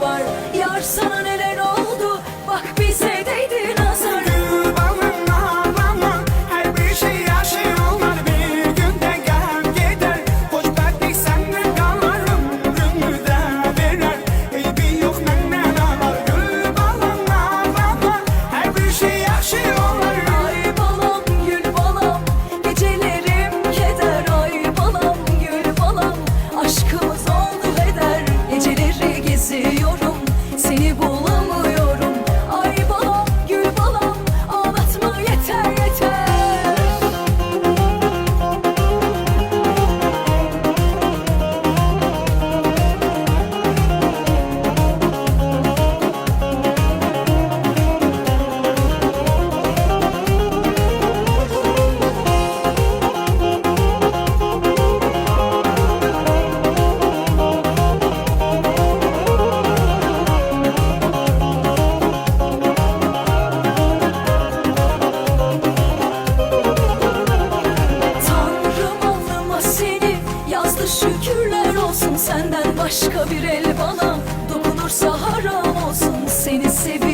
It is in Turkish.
var. Yar sana neler şükürler olsun Senden başka bir el bana. Dokunursa haram olsun Seni seviyorum.